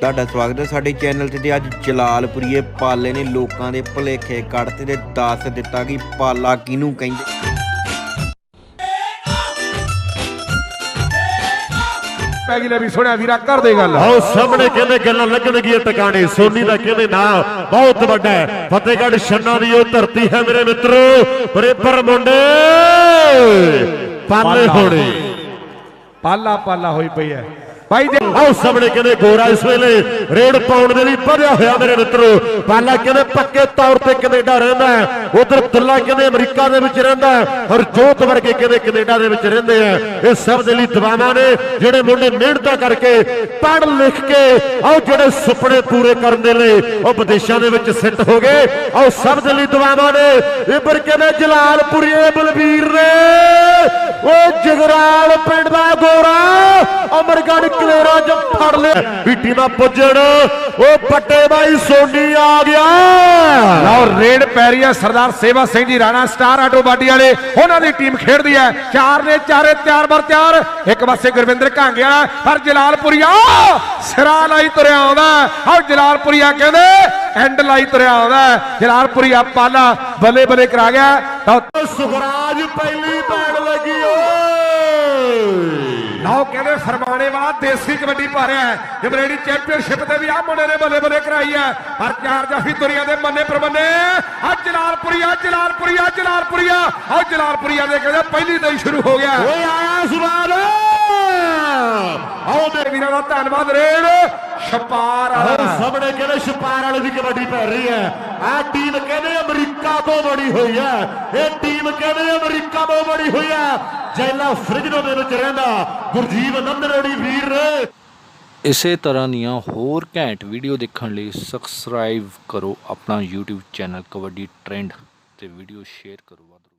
ਤੁਹਾਡਾ ਸਵਾਗਤ ਹੈ ਸਾਡੇ ਚੈਨਲ ਤੇ ਤੇ ਅੱਜ ਜਲਾਲਪੁਰੀਏ ਪਾਲੇ ਨੇ ਲੋਕਾਂ ਦੇ ਭੁਲੇਖੇ ਕੱਢਤੇ ਤੇ ਦੱਸ ਦਿੱਤਾ ਕਿ ਪਾਲਾ ਕਿਹਨੂੰ ਕਹਿੰਦੇ? ਪੈ ਗਈ ਲੈ ਵੀ ਸੁਣਿਆ ਵੀਰਾ ਕਰ ਦੇ ਗੱਲ। ਆਓ ਸਾਹਮਣੇ ਕਹਿੰਦੇ ਗੱਲਾਂ ਲੱਗਣਗੀਆਂ ਟਿਕਾਣੇ? ਸੋਨੀ ਦਾ ਕਹਿੰਦੇ ਨਾਂ? ਬਹੁਤ ਵੱਡਾ ਹੈ। ਫਤਿਹਗੜ੍ਹ ਛੰਨਾ ਦੀ ਉਹ ਧਰਤੀ ਹੈ ਮੇਰੇ ਮਿੱਤਰੋ। ਪਰੇ ਪਰ ਮੁੰਡੇ ਪਾਲੇ ਹੋਣੇ। ਪਾਲਾ ਪਾਲਾ ਹੋਈ ਪਈ ਹੈ। ਭਾਈ ਜੀ ਆਓ ਸਾਹਮਣੇ ਕਹਿੰਦੇ ਗੋਰਾ ਇਸ ਵੇਲੇ ਰੇਡ ਪਾਉਣ ਦੇ ਲਈ ਭਰਿਆ ਹੋਇਆ ਮੇਰੇ ਮਿੱਤਰੋ। ਪਾਲਾ ਕਹਿੰਦੇ ਪੱਕੇ ਤੌਰ ਤੇ ਕੈਨੇਡਾ ਰਹਿੰਦਾ ਉਧਰ ਦੁੱਲਾ ਕਹਿੰਦੇ ਅਮਰੀਕਾ ਦੇ ਵਿੱਚ ਰਹਿੰਦਾ ਹੈ, ਵਰਗੇ ਕਹਿੰਦੇ ਕੈਨੇਡਾ ਦੇ ਵਿੱਚ ਰਹਿੰਦੇ ਆ। ਇਹ ਸਭ ਦੇ ਲਈ ਦੁਆਵਾਂ ਨੇ ਜਿਹੜੇ ਮੁੰਡੇ ਮਿਹਨਤਾਂ ਕਰਕੇ ਪੜ੍ਹ ਲਿਖ ਕੇ ਆਓ ਜਿਹੜੇ ਸੁਪਨੇ ਪੂਰੇ ਕਰਨ ਦੇ ਲਈ ਉਹ ਵਿਦੇਸ਼ਾਂ ਦੇ ਵਿੱਚ ਸਿੱਟ ਹੋ ਗਏ। ਆਓ ਸਭ ਦੇ ਲਈ ਦੁਆਵਾਂ ਨੇ ਇੱਧਰ ਕਹਿੰਦੇ ਜਲਾਲਪੁਰੀਏ ਬਲਬੀਰ ਨੇ ਉਹ ਜਗਰਾਲ ਪਿੰਡ ਦਾ ਗੋਰਾ ਅਮਰਗੜ ਕਲੇਰਾ ਚ ਫੜ ਲਿਆ। ਵੀ ਟੀਮਾਂ ਪੁੱਜਣ। ਉਹ ਪੱਟੇ ਬਾਈ ਸੋਨੀ ਆ ਗਿਆ। ਲਓ ਰੇਡ ਪੈ ਰਹੀ ਹੈ ਸਰਦਾਰ ਸੇਵਾ Singh ji Rana star auto body ਵਾਲੇ। ਉਹਨਾਂ ਦੀ ਟੀਮ ਖੇਡਦੀ ਹੈ। ਚਾਰ ਨੇ ਚਾਰੇ ਤਿਆਰ ਬਰ ਤਿਆਰ। ਇੱਕ ਪਾਸੇ ਗੁਰਵਿੰਦਰ ਕਾਂਗਿਆ ਪਰ ਜਲਾਲਪੁਰੀਆ ਸਿਰਾ ਲਾਈ ਤੁਰਿਆ ਆਉਂਦਾ ਆਹ ਜਲਾਲਪੁਰੀਆ ਕਹਿੰਦੇ ਐਂਡ ਲਾਈ ਤੁਰਿਆ ਆਉਂਦਾ ਜਲਾਲਪੁਰੀਆ ਪਾਲਾ ਬੱਲੇ ਬੱਲੇ ਕਰਾ ਗਿਆ। ਤਾਂ ਸੁਖਰਾਜ ਪਹਿਲੀ ਲਓ ਕਹਿੰਦੇ ਫਰਮਾਣੇ ਵਾਲਾ ਦੇਸੀ ਕਬੱਡੀ ਪਾ ਰਿਹਾ ਹੈ। ਜਮਰੇਡੀ ਚੈਂਪੀਅਨਸ਼ਿਪ ਤੇ ਵੀ ਆ ਮੁੰਡੇ ਨੇ ਬੱਲੇ ਬੱਲੇ ਕਰਾਈ ਹੈ। ਪਰ ਚਾਰ ਜਾਫੀ ਦੁਨੀਆ ਦੇ ਮੰਨੇ ਪ੍ਰਮੰਨੇ ਆ ਜਲਾਲਪੁਰੀਆ ਜਲਾਲਪੁਰੀਆ ਜਲਾਲਪੁਰੀਆ ਆ ਜਲਾਲਪੁਰੀਆ ਦੇ ਕਹਿੰਦੇ ਪਹਿਲੀ ਦਿਨ ਸ਼ੁਰੂ ਹੋ ਗਿਆ ਓਏ ਆਇਆ ਸੁਰਾਜ ਆਓ ਮੇਰੇ ਵੀਰਾਂ ਦਾ ਧੰਨਵਾਦ ਰੇਡ ਛਪਾਰ ਵਾਲਾ। ਸਾਹਮਣੇ ਕਹਿੰਦੇ ਛਪਾਰ ਵਾਲੇ ਦੀ ਕਬੱਡੀ ਪੈ ਰਹੀ ਹੈ। ਆਹ ਟੀਮ ਕਹਿੰਦੇ ਅਮਰੀਕਾ ਤੋਂ ਬਣੀ ਹੋਈ ਹੈ। ਇਹ ਟੀਮ ਕਹਿੰਦੇ ਅਮਰੀਕਾ ਤੋਂ ਬਣੀ ਹੋਈ ਹੈ। ਜੈਲਾ ਫ੍ਰਿਜਨੋ ਦੇ ਵਿੱਚ ਰਹਿੰਦਾ ਗੁਰਜੀਵ ਨੰਦਰੜੀ ਵੀਰ ਇਸੇ ਤਰ੍ਹਾਂ ਦੀਆਂ ਹੋਰ ਘੈਂਟ ਵੀਡੀਓ ਦੇਖਣ ਲਈ ਸਬਸਕ੍ਰਾਈਬ ਕਰੋ ਆਪਣਾ YouTube ਚੈਨਲ ਕਬੱਡੀ ਟ੍ਰੈਂਡ ਤੇ ਵੀਡੀਓ ਸ਼ੇਅਰ ਕਰੋ ਵੱਧ।